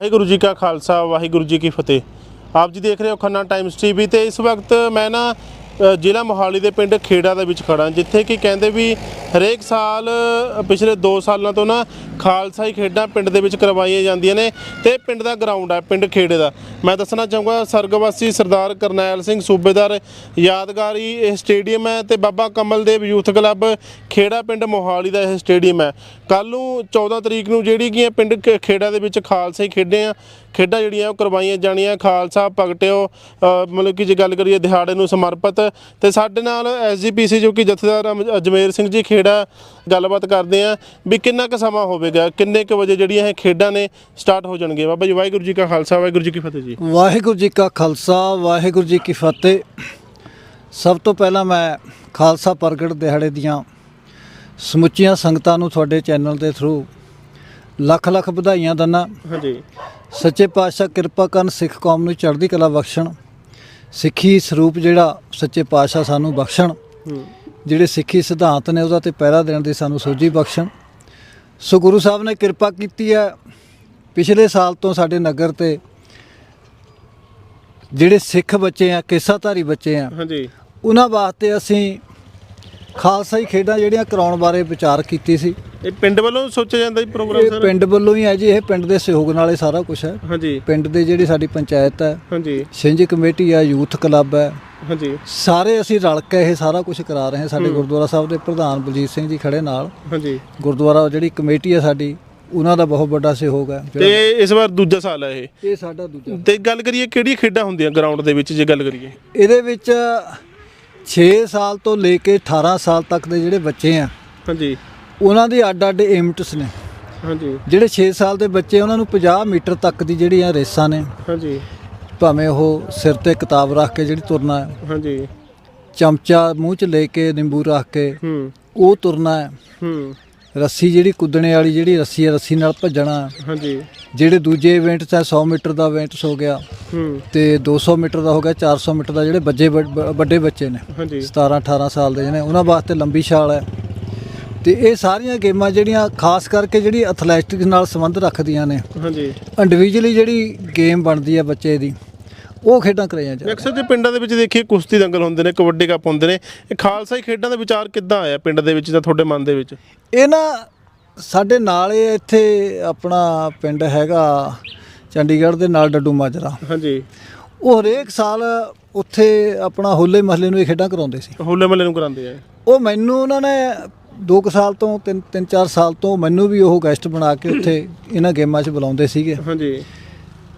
ਵਾਹਿਗੁਰੂ ਜੀ ਕਾ ਖਾਲਸਾ, ਵਾਹਿਗੁਰੂ ਜੀ ਕੀ ਫਤਿਹ। ਆਪ ਜੀ ਦੇਖ ਰਹੇ ਹੋ ਖੰਨਾ ਟਾਈਮਸ ਟੀਵੀ ਤੇ ਇਸ ਵਕਤ ਮੈਂ ਨਾ ਜ਼ਿਲ੍ਹਾ ਮੋਹਾਲੀ ਦੇ ਪਿੰਡ ਖੇੜਾ ਦੇ ਵਿੱਚ ਖੜਾ ਜਿੱਥੇ ਕਿ ਕਹਿੰਦੇ ਵੀ ਹਰੇਕ ਸਾਲ ਪਿਛਲੇ 2 ਸਾਲਾਂ ਤੋਂ ਨਾ ਖਾਲਸਾਈ ਖੇਡਾਂ ਪਿੰਡ ਦੇ ਵਿੱਚ ਕਰਵਾਈਆਂ ਜਾਂਦੀਆਂ ਨੇ ਤੇ ਪਿੰਡ ਦਾ ਗਰਾਊਂਡ ਹੈ ਪਿੰਡ ਖੇੜੇ ਦਾ। ਮੈਂ ਦੱਸਣਾ ਚਾਹੂੰਗਾ ਸਰਗਵਾਸੀ ਸਰਦਾਰ ਕਰਨੈਲ ਸਿੰਘ ਸੂਬੇਦਾਰ, ਯਾਦਗਾਰੀ ਇਹ ਸਟੇਡੀਅਮ ਹੈ ਤੇ ਬਾਬਾ ਕਮਲ ਦੇਵ ਯੂਥ ਕਲੱਬ ਖੇੜਾ ਪਿੰਡ ਮੋਹਾਲੀ ਦਾ ਇਹ ਸਟੇਡੀਅਮ ਹੈ। ਕੱਲ ਨੂੰ 14 ਤਰੀਕ ਨੂੰ ਜਿਹੜੀ ਕਿ ਪਿੰਡ ਖ- ਖੇੜਾ ਦੇ ਵਿੱਚ ਖਾਲਸਾਈ ਖੇਡੇ ਆ ਖੇਡਾਂ ਜਿਹੜੀਆਂ ਉਹ ਕਰਵਾਈਆਂ ਜਾਣੀਆਂ। ਖਾਲਸਾ ਪ੍ਰਗਟਿਓ ਮਤਲਬ ਕਿ ਜੇ ਗੱਲ ਕਰੀਏ ਦਿਹਾੜੇ ਨੂੰ ਸਮਰਪਿਤ। ਤੇ ਸਾਡੇ ਨਾਲ ਐਸਜੀਪੀਸੀ ਜੋ ਕਿ ਜਥੇਦਾਰ ਅਜਮੇਰ ਸਿੰਘ ਜੀ ਖੇੜਾ, ਗੱਲਬਾਤ ਕਰਦੇ ਆ ਵੀ ਕਿੰਨਾ ਕੁ ਸਮਾਂ ਹੋਵੇਗਾ, ਕਿੰਨੇ ਕੁ ਵਜੇ ਜਿਹੜੀਆਂ ਇਹ ਖੇਡਾਂ ਨੇ ਸਟਾਰਟ ਹੋ ਜਾਣਗੀਆਂ। ਬਾਬਾ ਜੀ, ਵਾਹਿਗੁਰੂ ਜੀ ਕਾ ਖਾਲਸਾ, ਵਾਹਿਗੁਰੂ ਜੀ ਕੀ ਫਤਿਹ ਜੀ। ਵਾਹਿਗੁਰੂ ਜੀ ਕਾ ਖਾਲਸਾ, ਵਾਹਿਗੁਰੂ ਜੀ ਕੀ ਫਤਿਹ। ਸਭ ਤੋਂ ਪਹਿਲਾਂ ਮੈਂ ਖਾਲਸਾ ਪ੍ਰਗਟ ਦਿਹਾੜੇ ਦੀਆਂ ਸਮੁੱਚੀਆਂ ਸੰਗਤਾਂ ਨੂੰ ਤੁਹਾਡੇ ਚੈਨਲ ਦੇ ਥਰੂ ਲੱਖ ਲੱਖ ਵਧਾਈਆਂ ਦਿੰਦਾ ਹਾਂਜੀ। ਸੱਚੇ ਪਾਤਸ਼ਾਹ ਕਿਰਪਾ ਕਰਨ ਸਿੱਖ ਕੌਮ ਨੂੰ ਚੜ੍ਹਦੀ ਕਲਾ ਬਖਸ਼ਣ। ਸਿੱਖੀ ਸਰੂਪ ਜਿਹੜਾ ਸੱਚੇ ਪਾਤਸ਼ਾਹ ਸਾਨੂੰ ਬਖਸ਼ਣ। ਜਿਹੜੇ ਸਿੱਖੀ ਸਿਧਾਂਤ ਨੇ ਉਹਦਾ ਤੇ ਪਹਿਰਾ ਦੇਣ ਦੀ ਸਾਨੂੰ ਸੋਝੀ ਬਖਸ਼ਣ। ਸੋ ਗੁਰੂ ਸਾਹਿਬ ਨੇ ਕਿਰਪਾ ਕੀਤੀ ਹੈ। ਪਿਛਲੇ ਸਾਲ ਤੋਂ ਸਾਡੇ ਨਗਰ ਤੇ ਜਿਹੜੇ ਸਿੱਖ ਬੱਚੇ ਆ ਕੇਸਾਧਾਰੀ ਬੱਚੇ ਆ ਹਾਂਜੀ। ਉਹਨਾਂ ਵਾਸਤੇ ਅਸੀਂ ਖਾਲਸਾਈ ਖੇਡਾਂ ਜਿਹੜੀਆਂ ਕਰਾਉਣ ਬਾਰੇ ਵਿਚਾਰ ਕੀਤੀ ਸੀ। ਇਹ ਪਿੰਡ ਵੱਲੋਂ ਸੋਚਿਆ ਜਾਂਦਾ ਜੀ ਪ੍ਰੋਗਰਾਮ ਇਹ ਸਰ? ਪਿੰਡ ਵੱਲੋਂ ਹੀ ਹੈ ਜੀ ਇਹ ਪਿੰਡ ਦੇ ਸਹਿਯੋਗ ਨਾਲ ਇਹ ਸਾਰਾ ਕੁਝ ਹੈ। ਹਾਂਜੀ। ਪਿੰਡ ਦੇ ਜਿਹੜੀ ਸਾਡੀ ਪੰਚਾਇਤ ਹੈ ਹਾਂਜੀ। ਛਿੰਝ ਕਮੇਟੀ ਹੈ ਯੂਥ ਕਲੱਬ ਹੈ। ਹਾਂਜੀ। ਸਾਰੇ ਅਸੀਂ ਰਲ ਕੇ ਇਹ ਸਾਰਾ ਕੁਝ ਕਰਾ ਰਹੇ ਹਾਂ। ਸਾਡੇ ਗੁਰਦੁਆਰਾ ਸਾਹਿਬ ਦੇ ਪ੍ਰਧਾਨ ਬਲਜੀਤ ਸਿੰਘ ਜੀ ਖੜੇ ਨਾਲ। ਹਾਂਜੀ। ਗੁਰਦੁਆਰਾ ਜਿਹੜੀ ਕਮੇਟੀ ਹੈ ਸਾਡੀ ਉਹਨਾਂ ਦਾ ਬਹੁਤ ਵੱਡਾ ਸਹਿਯੋਗ ਹੈ। ਤੇ ਇਸ ਵਾਰ ਦੂਜਾ ਸਾਲ ਹੈ ਇਹ। ਇਹ ਸਾਡਾ ਦੂਜਾ। ਤੇ ਗੱਲ ਕਰੀਏ ਕਿਹੜੀ ਖੇਡਾਂ ਹੁੰਦੀਆਂ ਗਰਾਊਂਡ ਦੇ ਵਿੱਚ ਜੇ ਗੱਲ ਕਰੀਏ? ਇਹਦੇ ਵਿੱਚ 6 ਸਾਲ ਤੋਂ ਲੈ ਕੇ 18 ਸਾਲ ਤੱਕ ਦੇ ਜਿਹੜੇ ਬੱਚੇ ਆ ਹਾਂਜੀ। ਉਹਨਾਂ ਦੀ ਅੱਡ ਅੱਡ ਏਮਟਸ ਨੇ। ਹਾਂਜੀ। ਜਿਹੜੇ 6 ਸਾਲ ਦੇ ਬੱਚੇ ਉਹਨਾਂ ਨੂੰ 50 ਮੀਟਰ ਤੱਕ ਦੀ ਜਿਹੜੀਆਂ ਰੇਸਾਂ ਨੇ। ਹਾਂਜੀ। ਭਾਵੇਂ ਉਹ ਸਿਰ ਤੇ ਕਿਤਾਬ ਰੱਖ ਕੇ ਜਿਹੜੀ ਤੁਰਨਾ ਹੈ ਹਾਂਜੀ। ਚਮਚਾ ਮੂੰਹ 'ਚ ਲੈ ਕੇ ਨਿੰਬੂ ਰੱਖ ਕੇ ਹੂੰ। ਉਹ ਤੁਰਨਾ ਹੈ। ਹੂੰ। ਰੱਸੀ ਜਿਹੜੀ ਕੁੱਦਣੇ ਵਾਲੀ ਜਿਹੜੀ ਰੱਸੀ ਹੈ ਰੱਸੀ ਨਾਲ ਭੱਜਣਾ। ਹਾਂਜੀ। ਜਿਹੜੇ ਦੂਜੇ ਇਵੈਂਟਸ ਹੈ 100 ਮੀਟਰ ਦਾ ਇਵੈਂਟਸ ਹੋ ਗਿਆ। ਹੂੰ। ਤੇ 200 ਮੀਟਰ ਦਾ ਹੋ ਗਿਆ 400 ਮੀਟਰ ਦਾ ਜਿਹੜੇ ਬੱਜੇ ਵੱਡੇ ਬੱਚੇ ਨੇ। ਹਾਂਜੀ। 17 18 ਸਾਲ ਦੇ ਨੇ ਉਹਨਾਂ ਵਾਸਤੇ ਲੰਬੀ ਛਾਲ ਹੈ। ਤੇ ਇਹ ਸਾਰੀਆਂ ਗੇਮਾਂ ਜਿਹੜੀਆਂ ਖਾਸ ਕਰਕੇ ਜਿਹੜੀ ਐਥਲੈਟਿਕਸ ਨਾਲ ਸੰਬੰਧ ਰੱਖਦੀਆਂ ਨੇ। ਹਾਂਜੀ। ਇੰਡੀਵਿਜੂਅਲੀ ਜਿਹੜੀ ਗੇਮ ਬਣਦੀ ਹੈ ਬੱਚੇ ਦੀ ਉਹ ਖੇਡਾਂ ਕਰਾਈਆਂ ਜਾਂਦੀਆਂ ਅਕਸਰ ਜੇ ਪਿੰਡਾਂ ਦੇ ਵਿੱਚ ਦੇਖੀਏ ਕੁਸ਼ਤੀ ਦੰਗਲ ਹੁੰਦੇ ਨੇ ਕਬੱਡੀ ਕੱਪ ਹੁੰਦੇ ਨੇ ਇਹ ਖਾਲਸਾ ਹੀ ਖੇਡਾਂ ਦਾ ਵਿਚਾਰ ਕਿੱਦਾਂ ਆਇਆ ਪਿੰਡ ਦੇ ਵਿੱਚ ਜਾਂ ਤੁਹਾਡੇ ਮਨ ਦੇ ਵਿੱਚ? ਇਹ ਨਾ ਸਾਡੇ ਨਾਲ ਇਹ ਇੱਥੇ ਆਪਣਾ ਪਿੰਡ ਹੈਗਾ ਚੰਡੀਗੜ੍ਹ ਦੇ ਨਾਲ ਡੱਡੂ ਮਾਜਰਾ। ਹਾਂਜੀ। ਉਹ ਹਰੇਕ ਸਾਲ ਉੱਥੇ ਆਪਣਾ ਹੋਲੇ ਮਹੱਲੇ ਨੂੰ ਇਹ ਖੇਡਾਂ ਕਰਾਉਂਦੇ ਸੀ। ਹੋਲੇ ਮਹੱਲੇ ਨੂੰ ਕਰਾਉਂਦੇ ਆ ਉਹ ਮੈਨੂੰ ਉਹਨਾਂ ਨੇ 2 ਸਾਲ ਤੋਂ 3 3 4 ਸਾਲ ਤੋਂ ਮੈਨੂੰ ਵੀ ਉਹ ਗੈਸਟ ਬਣਾ ਕੇ ਉੱਥੇ ਇਹਨਾਂ ਗੇਮਾਂ 'ਚ ਬੁਲਾਉਂਦੇ ਸੀਗੇ। ਹਾਂਜੀ।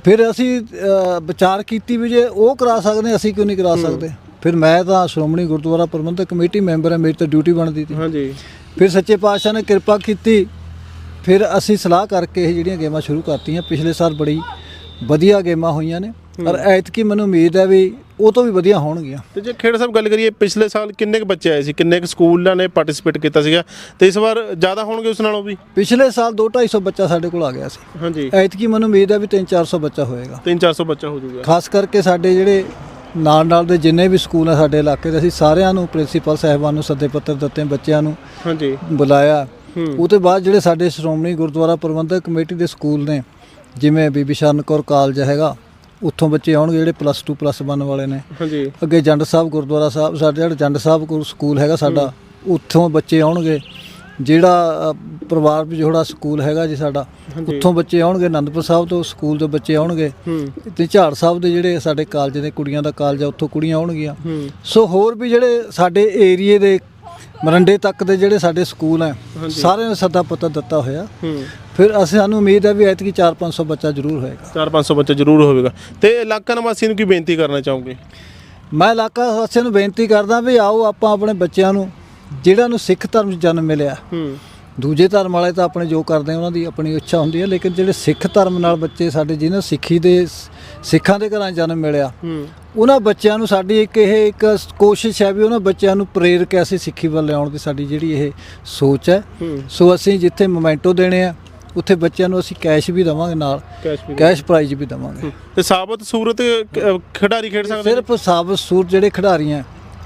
ਫਿਰ ਅਸੀਂ ਅ, ਵਿਚਾਰ ਕੀਤੀ ਵੀ ਜੇ ਉਹ ਕਰਾ ਸਕਦੇ ਅਸੀਂ ਕਿਉਂ ਨਹੀਂ ਕਰਾ ਸਕਦੇ? ਫਿਰ ਮੈਂ ਤਾਂ ਸ਼੍ਰੋਮਣੀ ਗੁਰਦੁਆਰਾ ਪ੍ਰਬੰਧਕ ਕਮੇਟੀ ਮੈਂਬਰ ਹਾਂ ਮੇਰੀ ਤਾਂ ਡਿਊਟੀ ਬਣਦੀ ਸੀ। ਹਾਂਜੀ। ਫਿਰ ਸੱਚੇ ਪਾਤਸ਼ਾਹ ਨੇ ਕਿਰਪਾ ਕੀਤੀ ਫਿਰ ਅਸੀਂ ਸਲਾਹ ਕਰਕੇ ਇਹ ਜਿਹੜੀਆਂ ਗੇਮਾਂ ਸ਼ੁਰੂ ਕਰਤੀਆਂ ਪਿਛਲੇ ਸਾਲ ਬੜੀ ਵਧੀਆ ਗੇਮਾਂ ਹੋਈਆਂ ਨੇ। ਪਰ ਐਤਕੀ ਮੈਨੂੰ ਉਮੀਦ ਹੈ ਵੀ ਉਹ ਤੋਂ ਵੀ ਵਧੀਆ ਹੋਣਗੀਆਂ। ਤੇ ਜੇ ਖੇਡ ਸਾਹਿਬ ਗੱਲ ਕਰੀਏ ਪਿਛਲੇ ਸਾਲ ਕਿੰਨੇ ਕੁ ਬੱਚੇ ਆਏ ਸੀ? ਕਿੰਨੇ ਕੁ ਸਕੂਲਾਂ ਨੇ ਪਾਰਟਿਸਿਪੇਟ ਕੀਤਾ ਸੀਗਾ? ਤੇ ਇਸ ਵਾਰ ਜ਼ਿਆਦਾ ਹੋਣਗੇ ਉਸ ਨਾਲੋਂ ਵੀ? ਪਿਛਲੇ ਸਾਲ 2-250 ਬੱਚਾ ਸਾਡੇ ਕੋਲ ਆ ਗਿਆ ਸੀ। ਹਾਂਜੀ। ਐਤਕੀ ਮੈਨੂੰ ਉਮੀਦ ਹੈ ਵੀ 3-400 ਬੱਚਾ ਹੋਏਗਾ। 3-400 ਬੱਚਾ ਹੋ ਜਾਊਗਾ। ਖਾਸ ਕਰਕੇ ਸਾਡੇ ਜਿਹੜੇ ਨਾਲ ਨਾਲ ਦੇ ਜਿੰਨੇ ਵੀ ਸਕੂਲ ਆ ਸਾਡੇ ਇਲਾਕੇ ਦੇ ਅਸੀਂ ਸਾਰਿਆਂ ਨੂੰ ਪ੍ਰਿੰਸੀਪਲ ਸਾਹਿਬਾਨ ਨੂੰ ਸੱਦੇ ਪੱਤਰ ਦਿੱਤੇ ਬੱਚਿਆਂ ਨੂੰ ਹਾਂਜੀ। ਬੁਲਾਇਆ। ਉਹ ਤੋਂ ਬਾਅਦ ਜਿਹੜੇ ਸਾਡੇ ਸ਼੍ਰੋਮਣੀ ਗੁਰਦੁਆਰਾ ਪ੍ਰਬੰਧਕ ਕਮੇਟੀ ਦੇ ਸਕੂਲ ਨੇ ਜਿਵੇਂ ਬੀਬੀ ਸ਼ਰਨ ਕੌਰ ਕਾਲਜ ਹੈਗਾ ਉੱਥੋਂ ਬੱਚੇ ਆਉਣਗੇ ਜਿਹੜੇ ਪਲੱਸ 2 ਪਲੱਸ 1 ਵਾਲੇ ਨੇ। ਹਾਂਜੀ। ਅੱਗੇ ਜੰਡ ਸਾਹਿਬ ਗੁਰਦੁਆਰਾ ਸਾਹਿਬ ਸਾਡੇ ਜਿਹੜਾ ਜੰਡ ਸਾਹਿਬ ਗੁਰ- ਸਕੂਲ ਹੈਗਾ ਸਾਡਾ ਉੱਥੋਂ ਬੱਚੇ ਆਉਣਗੇ। ਜਿਹੜਾ ਪਰਿਵਾਰ ਵਿਛੋੜਾ ਸਕੂਲ ਹੈਗਾ ਜੀ ਸਾਡਾ। ਉੱਥੋਂ ਬੱਚੇ ਆਉਣਗੇ ਅਨੰਦਪੁਰ ਸਾਹਿਬ ਤੋਂ ਸਕੂਲ ਤੋਂ ਬੱਚੇ ਆਉਣਗੇ। ਤੇ ਝਾੜ ਸਾਹਿਬ ਦੇ ਜਿਹੜੇ ਸਾਡੇ ਕਾਲਜ ਦੇ ਕੁੜੀਆਂ ਦਾ ਕਾਲਜ ਆ ਉੱਥੋਂ ਕੁੜੀਆਂ ਆਉਣਗੀਆਂ। ਸੋ ਹੋਰ ਵੀ ਜਿਹੜੇ ਸਾਡੇ ਏਰੀਏ ਦੇ ਮਰੰਡੇ ਤੱਕ ਦੇ ਜਿਹੜੇ ਸਾਡੇ ਸਕੂਲ ਆ। ਸਾਰਿਆਂ ਨੂੰ ਸੱਦਾ ਪੱਤਰ ਦਿੱਤਾ ਹੋਇਆ। ਫਿਰ ਅਸੀਂ ਸਾਨੂੰ ਉਮੀਦ ਹੈ ਵੀ ਐਤਕੀ 4-500 ਬੱਚਾ ਜ਼ਰੂਰ ਹੋਏਗਾ। 4-500 ਬੱਚਾ ਜ਼ਰੂਰ ਹੋਵੇਗਾ। ਤੇ ਇਲਾਕਾ ਨਿਵਾਸੀ ਨੂੰ ਕੀ ਬੇਨਤੀ ਕਰਨਾ ਚਾਹੋਗੇ? ਮੈਂ ਇਲਾਕਾ ਵਾਸੀਆਂ ਨੂੰ ਬੇਨਤੀ ਕਰਦਾ ਵੀ ਆਓ ਆਪਾਂ ਆਪਣੇ ਬੱਚਿਆਂ ਨੂੰ ਜਿਹੜਾ ਨੂੰ ਸਿੱਖ ਧਰਮ 'ਚ ਜਨਮ ਮਿਲਿਆ ਦੂਜੇ ਧਰਮ ਵਾਲੇ ਤਾਂ ਆਪਣੇ ਜੋ ਕਰਦੇ ਉਹਨਾਂ ਦੀ ਆਪਣੀ ਇੱਛਾ ਹੁੰਦੀ ਹੈ ਲੇਕਿਨ ਜਿਹੜੇ ਸਿੱਖ ਧਰਮ ਨਾਲ ਬੱਚੇ ਸਾਡੇ ਜਿਹਨਾਂ ਸਿੱਖੀ ਦੇ ਸਿੱਖਾਂ ਦੇ ਘਰਾਂ 'ਚ ਜਨਮ ਮਿਲਿਆ। ਉਹਨਾਂ ਬੱਚਿਆਂ ਨੂੰ ਸਾਡੀ ਇੱਕ ਇਹ ਇੱਕ ਕੋਸ਼ਿਸ਼ ਹੈ ਵੀ ਉਹਨਾਂ ਬੱਚਿਆਂ ਨੂੰ ਪ੍ਰੇਰਕ ਐਸੀ ਸਿੱਖੀ ਵੱਲ ਲਿਆਉਣ ਦੀ ਸਾਡੀ ਜਿਹੜੀ ਇਹ ਸੋਚ ਹੈ। ਸੋ ਅਸੀਂ ਜਿੱਥੇ ਮੋਮੈਂਟੋ ਦੇਣੇ ਆ ਉੱਥੇ ਬੱਚਿਆਂ ਨੂੰ ਅਸੀਂ ਕੈਸ਼ ਵੀ ਦੇਵਾਂਗੇ ਨਾਲ। ਕੈਸ਼ ਪ੍ਰਾਈਜ਼ ਵੀ ਦੇਵਾਂਗੇ। ਤੇ ਸਾਬਤ ਸੂਰਤ ਖਿਡਾਰੀ ਖੇਡ ਸਕਦੇ? ਸਿਰਫ ਸਾਬਤ ਸੂਰ ਜਿਹੜੇ ਖਿਡਾਰੀ ਆ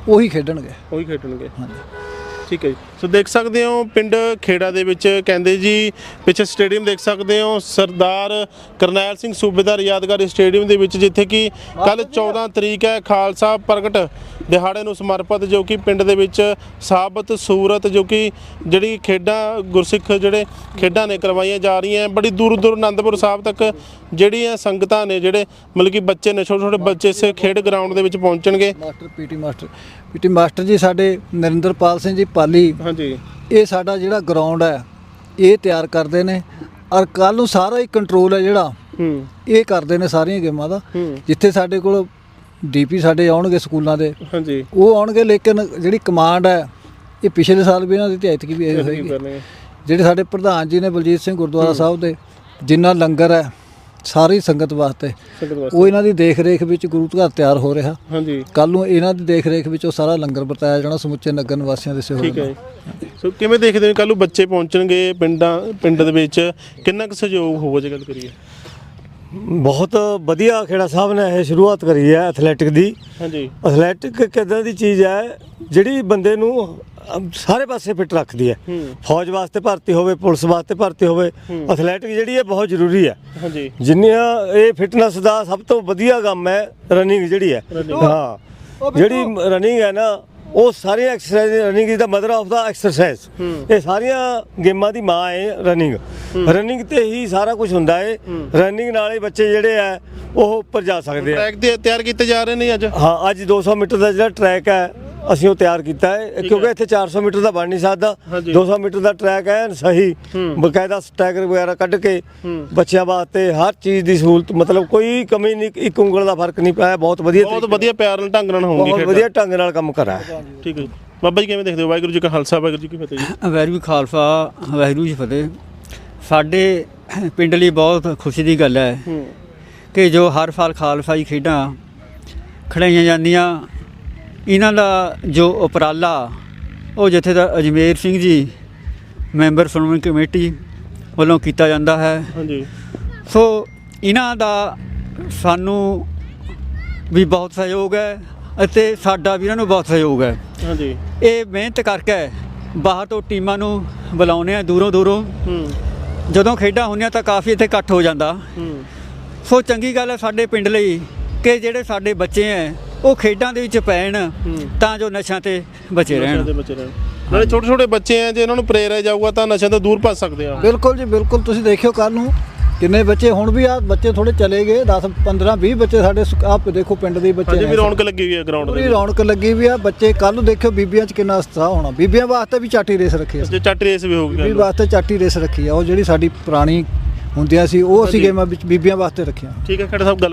ਉਹੀ ਖੇਡਣਗੇ। ਉਹੀ ਖੇਡਣਗੇ। ਹਾਂਜੀ। ਠੀਕ ਹੈ ਜੀ। ਸੋ ਦੇਖ ਸਕਦੇ ਹੋ ਪਿੰਡ ਖੇੜਾ ਦੇ ਵਿੱਚ ਕਹਿੰਦੇ ਜੀ ਪਿੱਛੇ ਸਟੇਡੀਅਮ ਦੇਖ ਸਕਦੇ ਹੋ ਸਰਦਾਰ ਕਰਨੈਲ ਸਿੰਘ ਸੂਬੇਦਾਰ ਯਾਦਗਾਰੀ ਸਟੇਡੀਅਮ ਦੇ ਵਿੱਚ ਜਿੱਥੇ ਕਿ ਕੱਲ 14 ਤਰੀਕ ਹੈ ਖਾਲਸਾ ਪ੍ਰਗਟ ਦਿਹਾੜੇ ਨੂੰ ਸਮਰਪਿਤ ਜੋ ਕਿ ਪਿੰਡ ਦੇ ਵਿੱਚ ਸਾਬਤ ਸੂਰਤ ਜੋ ਕਿ ਜਿਹੜੀ ਖੇਡਾਂ ਗੁਰਸਿੱਖ ਜਿਹੜੇ ਖੇਡਾਂ ਨੇ ਕਰਵਾਈਆਂ ਜਾ ਰਹੀਆਂ ਬੜੀ ਦੂਰ ਦੂਰ ਆਨੰਦਪੁਰ ਸਾਹਿਬ ਤੱਕ ਜਿਹੜੀਆਂ ਸੰਗਤਾਂ ਨੇ ਜਿਹੜੇ ਮਤਲਬ ਕਿ ਬੱਚੇ ਨੇ ਛੋਟੇ ਛੋਟੇ ਬੱਚੇ ਇਸ ਖੇਡ ਗਰਾਊਂਡ ਦੇ ਵਿੱਚ ਪਹੁੰਚਣਗੇ। Master PT master PT master ji ਸਾਡੇ ਨਰਿੰਦਰਪਾਲ ਸਿੰਘ ਜੀ ਪਾਲੀ ਹਾਂਜੀ। ਇਹ ਸਾਡਾ ਜਿਹੜਾ ਗਰਾਊਂਡ ਹੈ ਇਹ ਤਿਆਰ ਕਰਦੇ ਨੇ। ਔਰ ਕੱਲ ਨੂੰ ਸਾਰਾ ਹੀ ਕੰਟਰੋਲ ਹੈ ਜਿਹੜਾ ਹੂੰ। ਇਹ ਕਰਦੇ ਨੇ ਸਾਰੀਆਂ ਗੇਮਾਂ ਦਾ। ਜਿੱਥੇ ਸਾਡੇ ਕੋਲ ਡੀਪੀ ਸਾਡੇ ਆਉਣਗੇ ਸਕੂਲਾਂ ਦੇ ਹਾਂਜੀ। ਉਹ ਆਉਣਗੇ ਲੇਕਿਨ ਜਿਹੜੀ ਕਮਾਂਡ ਹੈ ਇਹ ਪਿਛਲੇ ਸਾਲ ਵੀ ਇਹਨਾਂ ਦੀ ਤੇ ਐਤਕੀ ਵੀ ਇਹ ਜਿਹੜੇ ਸਾਡੇ ਪ੍ਰਧਾਨ ਜੀ ਨੇ ਬਲਜੀਤ ਸਿੰਘ ਗੁਰਦੁਆਰਾ ਸਾਹਿਬ ਦੇ ਜਿੰਨਾ ਲੰਗਰ ਹੈ ਸਾਰੀ ਸੰਗਤ ਵਾਸਤੇ। ਉਹ ਇਹਨਾਂ ਦੀ ਦੇਖ ਰੇਖ ਵਿੱਚ ਗੁਰੂ ਘਰ ਤਿਆਰ ਹੋ ਰਿਹਾ। ਹਾਂਜੀ। ਕੱਲ ਨੂੰ ਇਹਨਾਂ ਦੀ ਦੇਖ ਰੇਖ ਵਿੱਚ ਉਹ ਸਾਰਾ ਲੰਗਰ ਵਰਤਾਇਆ ਜਾਣਾ ਸਮੁੱਚੇ ਨਗਰ ਨਿਵਾਸੀਆਂ ਦੇ ਸਹਿਯੋਗ ਠੀਕ ਹੈ। ਸੋ ਕਿਵੇਂ ਦੇਖਦੇ ਹੋ ਕੱਲ ਨੂੰ ਬੱਚੇ ਪਹੁੰਚਣਗੇ ਪਿੰਡਾਂ ਪਿੰਡ ਦੇ ਵਿੱਚ? ਕਿੰਨਾ ਕੁ ਸਹਿਯੋਗ ਹੋਊਗਾ ਜੇ ਗੱਲ ਕਰੀਏ? ਬਹੁਤ ਵਧੀਆ ਖੇੜਾ ਸਾਹਿਬ ਨੇ ਇਹ ਸ਼ੁਰੂਆਤ ਕਰੀ ਹੈ ਐਥਲੈਟਿਕ ਦੀ। ਹਾਂਜੀ। ਐਥਲੈਟਿਕ ਕਿਦਾਂ ਦੀ ਚੀਜ਼ ਹੈ ਜਿਹੜੀ ਬੰਦੇ ਨੂੰ ਸਾਰੇ ਪਾਸੇ ਫਿੱਟ ਰੱਖਦੀ ਹੈ। ਹੂੰ। ਫੌਜ ਵਾਸਤੇ ਭਰਤੀ ਹੋਵੇ ਪੁਲਿਸ ਵਾਸਤੇ ਭਰਤੀ ਹੋਵੇ ਐਥਲੈਟਿਕ ਜਿਹੜੀ ਹੈ ਬਹੁਤ ਜ਼ਰੂਰੀ ਹੈ। ਹਾਂਜੀ। ਜਿੰਨੀਆਂ ਇਹ ਫਿਟਨੈਸ ਦਾ ਸਭ ਤੋਂ ਵਧੀਆ ਕੰਮ ਹੈ ਰਨਿੰਗ ਜਿਹੜੀ ਹੈ। ਹਾਂ। ਜਿਹੜੀ ਰਨਿੰਗ ਹੈ ਨਾ ਉਹ ਸਾਰੀਆਂ exercise running is the mother of the exercise ਇਹ ਸਾਰੀਆਂ ਗੇਮਾਂ ਦੀ ਮਾਂ ਹੈ। ਰਨਿੰਗ ਰਨਿੰਗ ਤੇ ਹੀ ਸਾਰਾ ਕੁਝ ਹੁੰਦਾ ਹੈ। ਰਨਿੰਗ ਨਾਲ ਹੀ ਬੱਚੇ ਜਿਹੜੇ ਆ ਉਹ ਉੱਪਰ ਜਾ ਸਕਦੇ ਆ। ਟਰੈਕ ਦੇ ਤਿਆਰ ਕੀਤੇ ਜਾ ਰਹੇ ਨੇ ਅੱਜ। ਹਾਂ ਅੱਜ 200 ਮੀਟਰ ਦਾ ਜਿਹੜਾ ਟਰੈਕ ਹੈ ਅਸੀਂ ਉਹ ਤਿਆਰ ਕੀਤਾ ਹੈ ਕਿਉਂਕਿ ਇੱਥੇ 400 ਮੀਟਰ ਦਾ ਬਣ ਨਹੀਂ ਸਕਦਾ ਹਾਂਜੀ। 200 ਮੀਟਰ ਦਾ ਟਰੈਕ ਹੈ ਸਹੀ ਬਕਾਇਦਾ ਸਟੈਗਰ ਵਗੈਰਾ ਕੱਢ ਕੇ ਬੱਚਿਆਂ ਵਾਸਤੇ ਹਰ ਚੀਜ਼ ਦੀ ਸਹੂਲਤ ਮਤਲਬ ਕੋਈ ਕਮੀ ਨਹੀਂ ਇੱਕ ਉਂਗਲ ਦਾ ਫ਼ਰਕ ਨਹੀਂ ਪਿਆ ਬਹੁਤ ਵਧੀਆ ਬਹੁਤ ਵਧੀਆ ਪਿਆਰ ਨਾਲ ਢੰਗ ਨਾਲ ਹੋਣਗੇ ਬਹੁਤ ਵਧੀਆ ਢੰਗ ਨਾਲ ਕੰਮ ਕਰਾ ਠੀਕ ਹੈ ਜੀ। ਬਾਬਾ ਜੀ ਕਿਵੇਂ ਦੇਖਦੇ ਹੋ? ਵਾਹਿਗੁਰੂ ਜੀ ਕਾ ਖਾਲਸਾ ਵਾਹਿਗੁਰੂ ਜੀ ਕੀ ਫਤਿਹ ਜੀ। ਵੈਰੀ ਵੀ ਖਾਲਸਾ ਵਾਹਿਗੁਰੂ ਜੀ ਫਤਿਹ। ਸਾਡੇ ਪਿੰਡ ਲਈ ਬਹੁਤ ਖੁਸ਼ੀ ਦੀ ਗੱਲ ਹੈ ਕਿ ਜੋ ਹਰ ਸਾਲ ਖਾਲਸਾਈ ਖੇਡਾਂ ਖੜਾਈਆਂ ਜਾਂਦੀਆਂ ਇਹਨਾਂ ਦਾ ਜੋ ਉਪਰਾਲਾ ਉਹ ਜਿੱਥੇ ਦਾ ਅਜਮੇਰ ਸਿੰਘ ਜੀ ਮੈਂਬਰ ਸ਼੍ਰੋਮਣੀ ਕਮੇਟੀ ਵੱਲੋਂ ਕੀਤਾ ਜਾਂਦਾ ਹੈ। ਹਾਂਜੀ। ਸੋ ਇਹਨਾਂ ਦਾ ਸਾਨੂੰ ਵੀ ਬਹੁਤ ਸਹਿਯੋਗ ਹੈ ਅਤੇ ਸਾਡਾ ਵੀ ਇਹਨਾਂ ਨੂੰ ਬਹੁਤ ਸਹਿਯੋਗ ਹੈ। ਹਾਂਜੀ। ਇਹ ਮਿਹਨਤ ਕਰਕੇ ਬਾਹਰ ਤੋਂ ਟੀਮਾਂ ਨੂੰ ਬੁਲਾਉਂਦੇ ਆ ਦੂਰੋਂ ਦੂਰੋਂ। ਜਦੋਂ ਖੇਡਾਂ ਹੁੰਦੀਆਂ ਤਾਂ ਕਾਫੀ ਇੱਥੇ ਇਕੱਠ ਹੋ ਜਾਂਦਾ। ਸੋ ਚੰਗੀ ਗੱਲ ਹੈ ਸਾਡੇ ਪਿੰਡ ਲਈ ਕਿ ਜਿਹੜੇ ਸਾਡੇ ਬੱਚੇ ਐ ਉਹ ਖੇਡਾਂ ਦੇ ਵਿੱਚ ਪੈਣ ਤਾਂ ਜੋ ਨਸ਼ਿਆਂ ਤੇ ਬਚੇ ਰਹਿਣ। ਦੇ ਬੱਚੇ ਰਹਿਣ। ਨਾਲੇ ਛੋਟੇ ਛੋਟੇ ਬੱਚੇ ਆ ਜੇ ਇਹਨਾਂ ਨੂੰ ਪ੍ਰੇਰਿਆ ਜਾਊਗਾ ਤਾਂ ਨਸ਼ਿਆਂ ਤੋਂ ਦੂਰ ਭੱਜ ਸਕਦੇ ਆ। ਬਿਲਕੁਲ ਜੀ ਬਿਲਕੁਲ। ਤੁਸੀਂ ਦੇਖਿਓ ਕੱਲ ਨੂੰ ਕਿੰਨੇ ਬੱਚੇ ਹੁਣ ਵੀ ਆ ਬੱਚੇ ਥੋੜੇ ਚਲੇ ਗਏ 10 15 20 ਬੱਚੇ ਸਾਡੇ ਆਪ ਦੇਖੋ ਪਿੰਡ ਦੇ ਬੱਚੇ ਅਜੇ ਵੀ ਰੌਣਕ ਲੱਗੀ ਹੋਈ ਹੈ ਗਰਾਊਂਡ ਦੇ ਰੌਣਕ ਲੱਗੀ ਵੀ ਆ। ਬੱਚੇ ਕੱਲ ਨੂੰ ਦੇਖਿਓ ਬੀਬੀਆਂ 'ਚ ਕਿੰਨਾ ਉਤਸ਼ਾਹ ਹੋਣਾ। ਬੀਬੀਆਂ ਵਾਸਤੇ ਵੀ ਚਾਟੀ ਰੇਸ ਰੱਖੀ ਅਸੀਂ ਜੇ ਚੱਟ ਰੇਸ ਵੀ ਹੋਊਗੀ ਬੀਬੀ। ਵਾਸਤੇ ਚਾਟੀ ਰੇਸ ਰੱਖੀ ਆ। ਉਹ ਜਿਹੜੀ ਸਾਡੀ ਪੁਰਾਣੀ ਹੁੰਦੀਆਂ ਸੀ ਉਹ ਅਸੀਂ ਗੇਮਾਂ ਵਿੱਚ ਬੀਬੀਆਂ ਵਾਸਤੇ ਰੱਖੀਆਂ। ਠੀਕ ਹੈ ਖੜਾ ਸਾਹਿਬ ਗੱਲ